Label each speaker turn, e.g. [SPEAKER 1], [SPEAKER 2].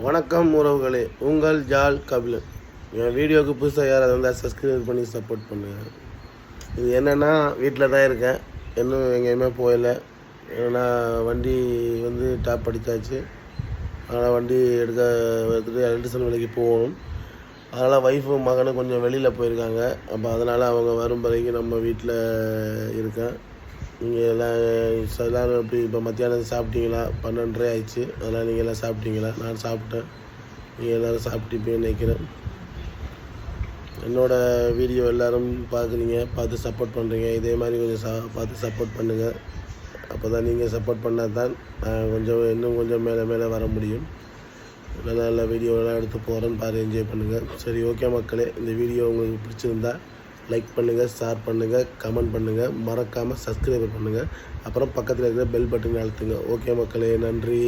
[SPEAKER 1] வணக்கம் உறவுகளே உங்கள் ஜால் கபிலன். என் வீடியோவுக்கு புதுசாக யாராவது வந்தால் சப்ஸ்கிரைப் பண்ணி சப்போர்ட் பண்ணுங்க. இது என்னென்னா வீட்டில் தான் இருக்கேன். இன்னும் எங்கேயுமே போயில ஏன்னா வண்டி வந்து டாப் அடித்தாச்சு அதனால் வண்டி எடுக்க எடுத்துகிட்டு எலக்ட்ரிஷன் வேலைக்கு போகணும். அதனால் ஒய்ஃபும் மகனும் கொஞ்சம் வெளியில் போயிருக்காங்க. அப்போ அதனால் அவங்க வரும் வரைக்கும் நம்ம வீட்டில் இருக்கேன். நீங்கள் எல்லாம் எல்லோரும் எப்படி இப்போ மத்தியானம் சாப்பிட்டீங்களா? பன்னெண்டரை ஆயிடுச்சு. அதெல்லாம் நீங்கள் எல்லாம் சாப்பிட்டீங்களா? நான் சாப்பிட்டேன். நீங்கள் எல்லோரும் சாப்பிட்டுப்பீங்கன்னு நினைக்கிறேன். என்னோட வீடியோ எல்லோரும் பார்க்குறீங்க பார்த்து சப்போர்ட் பண்ணுறீங்க இதே மாதிரி கொஞ்சம் சா பார்த்து சப்போர்ட் பண்ணுங்கள் அப்போ தான் நீங்கள் சப்போர்ட் பண்ணால் தான் நான் கொஞ்சம் இன்னும் கொஞ்சம் மேலே மேலே வர முடியும். நல்ல நல்ல வீடியோலாம் எடுத்து போகிறேன்னு பார்த்து என்ஜாய் பண்ணுங்கள் சரி ஓகே மக்களே இந்த வீடியோ உங்களுக்கு பிடிச்சிருந்தா லைக் பண்ணுங்கள் ஷேர் பண்ணுங்கள் கமெண்ட் பண்ணுங்கள் மறக்காமல் சப்ஸ்கிரைப் பண்ணுங்கள் அப்புறம் பக்கத்தில் இருக்கிற பெல் பட்டனை அழுத்துங்க. ஓகே மக்களே நன்றி.